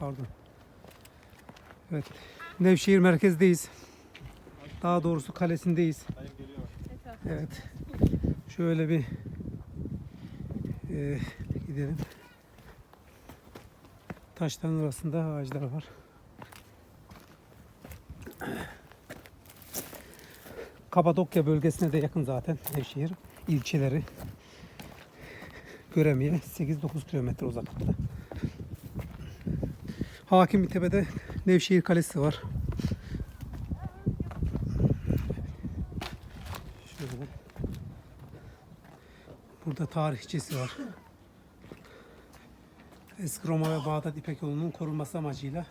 Pardon. Evet. Nevşehir merkezdeyiz. Daha doğrusu kalesindeyiz. Evet. Şöyle bir e, gidelim. Taşların arasında ağaçlar var. Kapadokya bölgesine de yakın zaten Nevşehir ilçeleri. Göremeye 8-9 kilometre uzaklıkta. Hakimi Tepe'de Nevşehir Kalesi var. Şöyle. Burada tarihçesi var. Eski Roma ve Bağdat İpek yolunun korunması amacıyla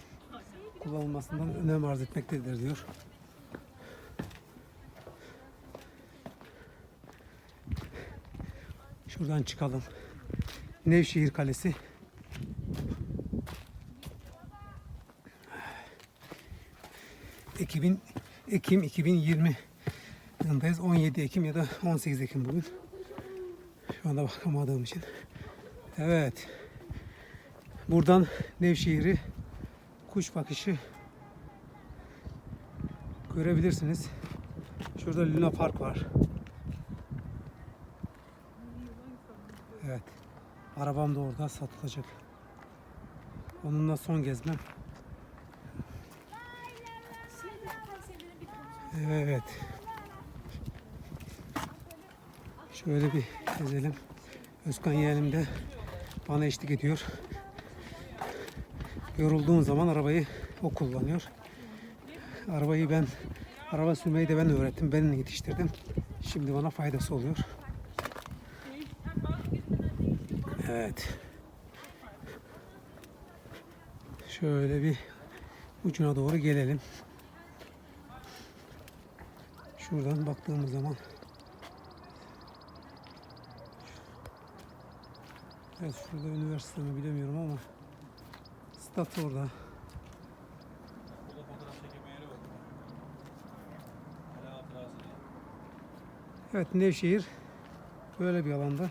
kullanılmasından önem arz etmektedir diyor. Şuradan çıkalım. Nevşehir Kalesi. Ekim'in Ekim 2020 yılındayız. 17 Ekim ya da 18 Ekim bugün. Şu anda bakamadığım için. Evet. Buradan Nevşehir'i kuş bakışı görebilirsiniz. Şurada Luna Park var. Evet. Arabam da orada satılacak. Onunla son gezmem. Evet. Şöyle bir gezelim. Özkan yeğenim bana eşlik ediyor. Yorulduğum zaman arabayı o kullanıyor. Arabayı ben, araba sürmeyi de ben öğrettim. Ben yetiştirdim. Şimdi bana faydası oluyor. Evet. Şöyle bir ucuna doğru gelelim. Şuradan baktığımız zaman Evet şurada üniversite mi bilemiyorum ama stat orada. Evet Nevşehir böyle bir alanda.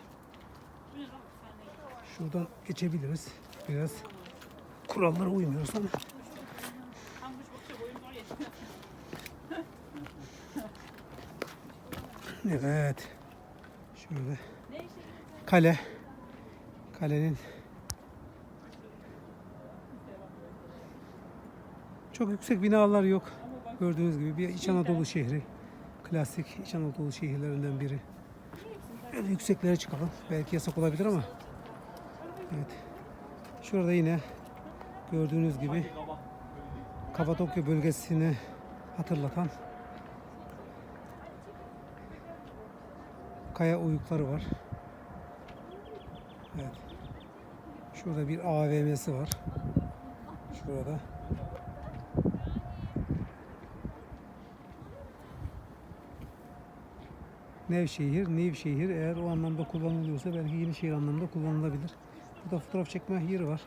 Şuradan geçebiliriz. Biraz kurallara uymuyoruz ama. Evet. Şöyle. Kale. Kalenin çok yüksek binalar yok. Gördüğünüz gibi bir İç Anadolu şehri. Klasik İç Anadolu şehirlerinden biri. Böyle yükseklere çıkalım. Belki yasak olabilir ama. Evet. Şurada yine gördüğünüz gibi Kapadokya bölgesini hatırlatan kaya oyukları var. Evet. Şurada bir AVM'si var. Şurada. Nevşehir, Nevşehir eğer o anlamda kullanılıyorsa belki Yenişehir anlamda kullanılabilir. Burada fotoğraf çekme yeri var.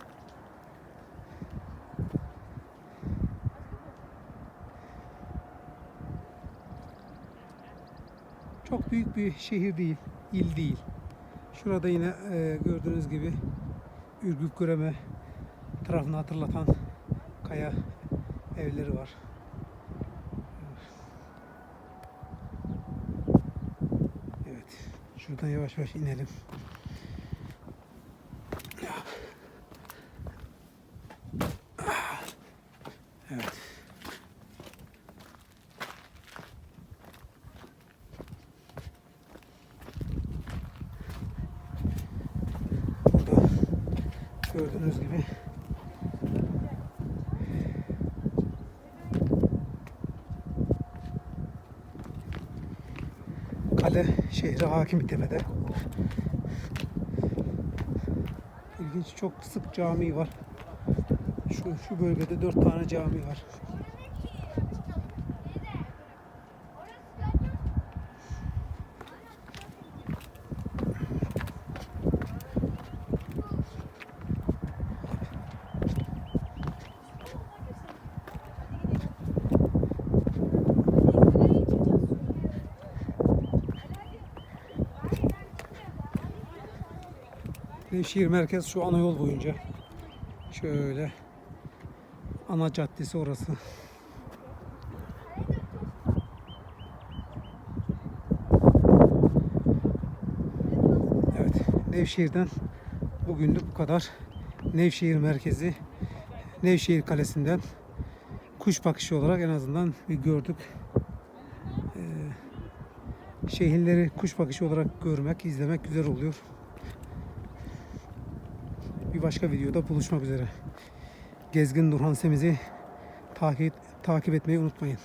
Çok büyük bir şehir değil, il değil. Şurada yine e, gördüğünüz gibi Ürgüp Göreme tarafını hatırlatan kaya evleri var. Evet. Şuradan yavaş yavaş inelim. Evet. Burada gördüğünüz gibi kale şehri hakim tepede. İlginç çok sık cami var. Şu, şu bölgede dört tane cami var. Nevşehir merkez şu ana yol boyunca şöyle Ana caddesi orası. Evet, Nevşehir'den bugünlük bu kadar. Nevşehir merkezi, Nevşehir Kalesi'nden kuş bakışı olarak en azından bir gördük. Ee, şehirleri kuş bakışı olarak görmek, izlemek güzel oluyor. Bir başka videoda buluşmak üzere. Gezgin Nurhan Semiz'i takip, takip etmeyi unutmayın.